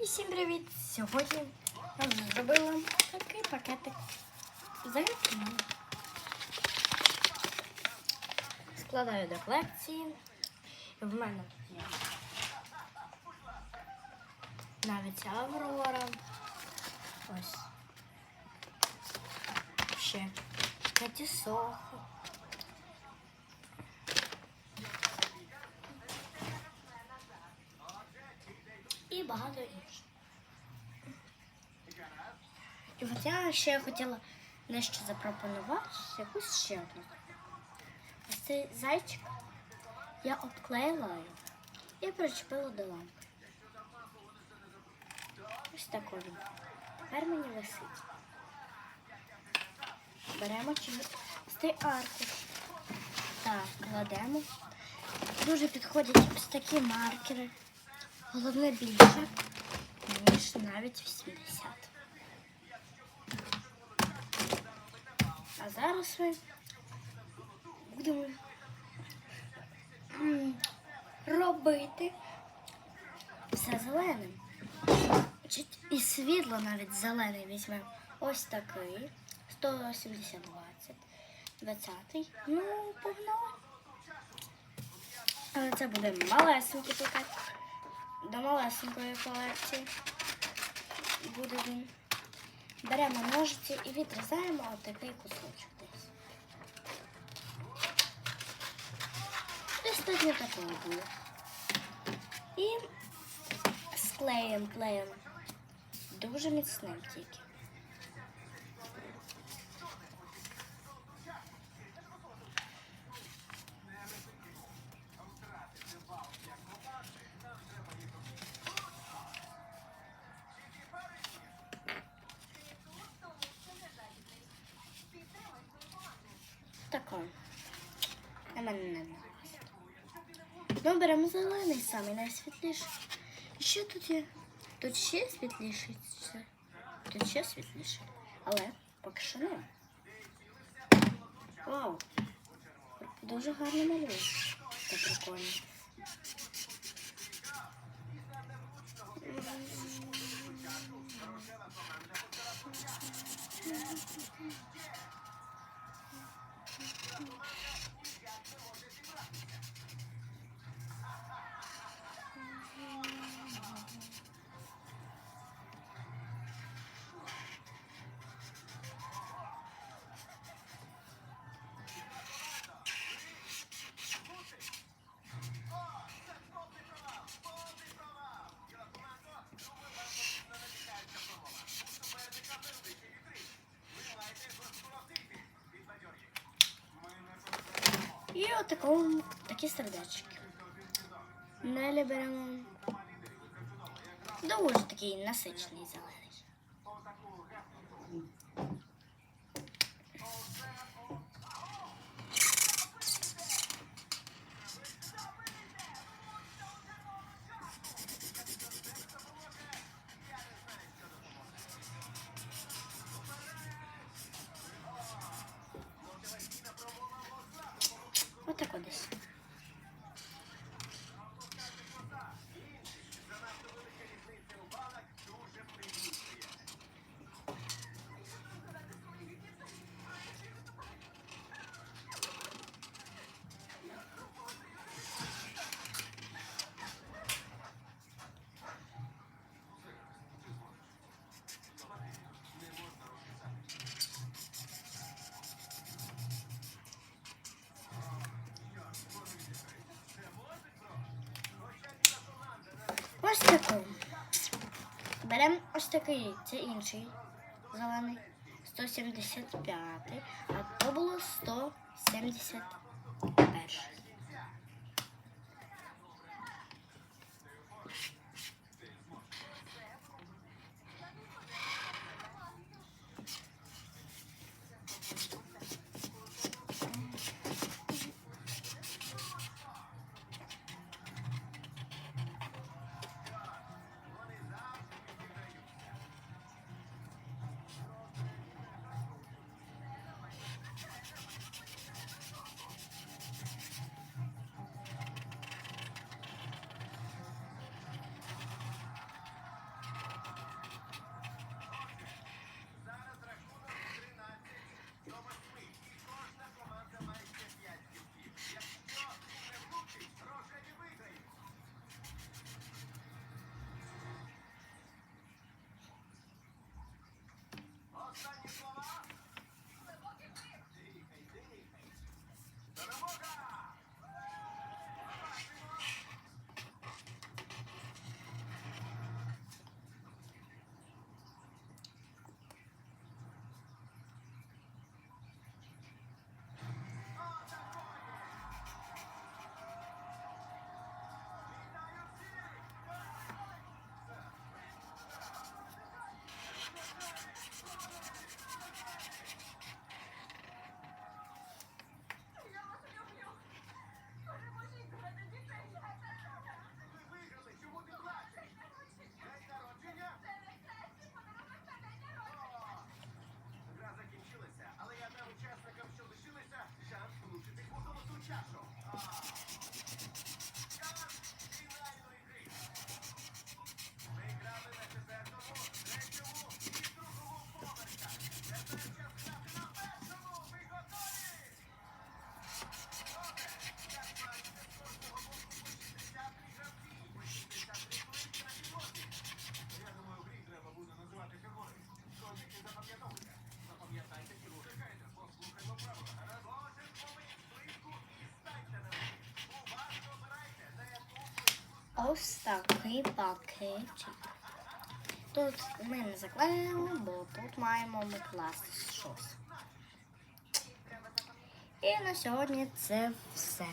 І всім привіт! Сьогодні я вже зробила такий пакетик з рекламою. Складаю до колекції. В мене тут є навіть Аврора. Ось. Ще Каті багато інших. І от я ще хотіла дещо запропонувати, якусь ще одну. Ось цей зайчик я обклеїла його і причепила до лампи. Ось такий він. Тепер мені висить. Беремо чистий аркуш. Так, кладемо. Дуже підходять ось такі маркери. Головне більше, ніж навіть 80. А зараз ми будемо робити все зеленим. І світло навіть зелений візьмемо. Ось такий. 170 20. 20. Ну, погнали. Але це буде малесенький пакет. До малесенької колекції буде він. Беремо ножиці і відрізаємо отакий кусочок десь. Достатньо такого буде. І склеїмо, клеєм. Дуже міцним тільки. Ну, беремо зелений самий найсвітліший. І що тут є? Тут ще світліший. Тут ще світліший. Але поки що не. Вау. Дуже гарно малює. Це прикольно. І отакому такі сердечки. Далі беремо дуже такий насичений зелений. Отако десь. Ось Беремо ось такий, це інший зелений. 175, а то було 171. Castle. Ah. Ось такий пакетик. Тут ми не заклеїмо, бо тут маємо ми класти щось. І на сьогодні це все.